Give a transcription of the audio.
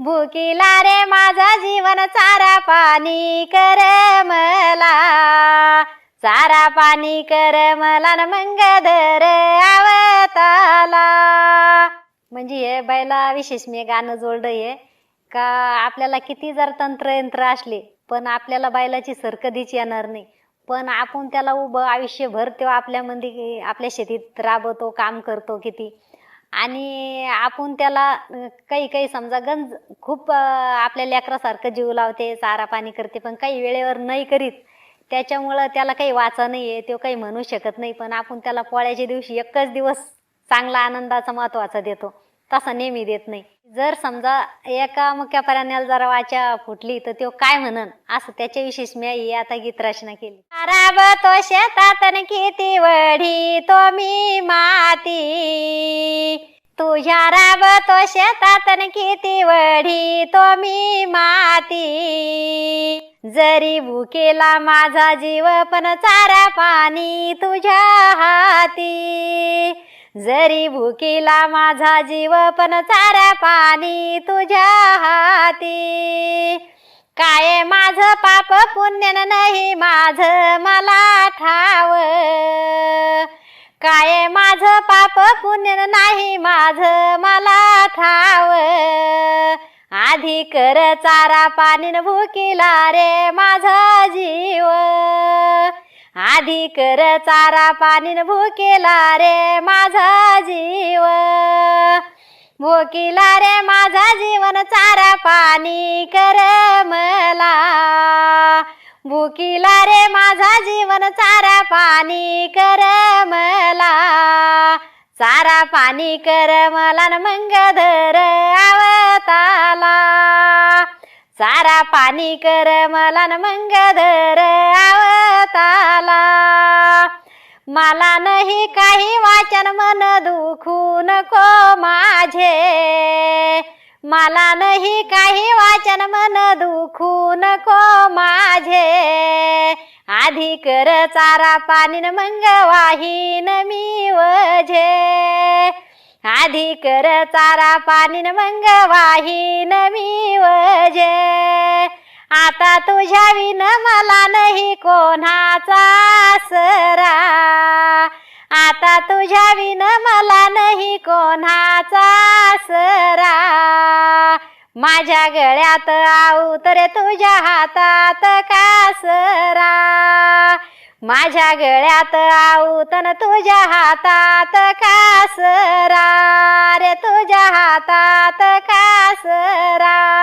भुकीला रे माझा जीवन चारा पाणी कर मला. चारा पाणी कर मला न मंग धर आवताला. म्हणजे हे बायला विशेष मी गाणं जोडलं आहे का आपल्याला किती जर तंत्रयंत्र असले पण आपल्याला बैलाची सर कधीच येणार नाही. पण आपण त्याला उभं आयुष्यभर तेव्हा आपल्यामध्ये आपल्या शेतीत राबवतो काम करतो किती. आणि आपण त्याला काही काही समजा गंज खूप आपल्या लेकरासारखं जीव लावते चारा पाणी करते पण काही वेळेवर नाही करीत. त्याच्यामुळं त्याला काही वाचा नाही आहे तो काही म्हणू शकत नाही पण आपण त्याला पोळ्याच्या दिवशी एकच दिवस चांगला आनंदाचा महत्त्वाचा देतो. तसा नेहमी देत नाही. जर समजा एका मुख्या प्राण्याला जरा वाचा फुटली तर तो काय म्हणन? असं त्याच्याविषयीच मी ही आता गीत रचना केली. राब तो शेतात किती वढी तो मी माती. तुझ्या राब तो शेतात किती वढी तो मी माती. जरी भुकेला माझा जीव पण चारा पाणी तुझ्या हाती. जरी भुकीला माझा जीव पण चारा पाणी तुझ्या हाती. काय माझ पाप पुण्य नाही माझ मला ठाव. काय माझ पाप पुण्य नाही माझ मला ठाव. आधी कर चारा पाणी भुकीला रे माझा जीव. आधी कर चारा पाणी न भुकेला रे माझा जीव. भुकीला रे माझा जीवन चारा पाणी कर मला. भुकीला रे माझा जीवन चारा पाणी कर मला. चारा पाणी कर मला मंग धर आवताला. चारा पाणी कर मला मंग धर आव मला नाही काही वाचन मन दुखू नको माझे. मला नाही काही वाचन मन दुखू नको माझे. आधी कर चारा पाणी न मंग वाहीन मी वझे. आधी कर चारा पाणी न मंग वाहीन मी वझे. आता तुझ्या विन मला नाही कोणाचा आसरा आता तुझ्या विन मला नाही कोणाचा आसरा माझ्या गळ्यात आऊ तर तुझ्या हातात कासरा माझ्या गळ्यात आऊ तन तुझ्या हातात कासरा रे तुझ्या हातात कासरा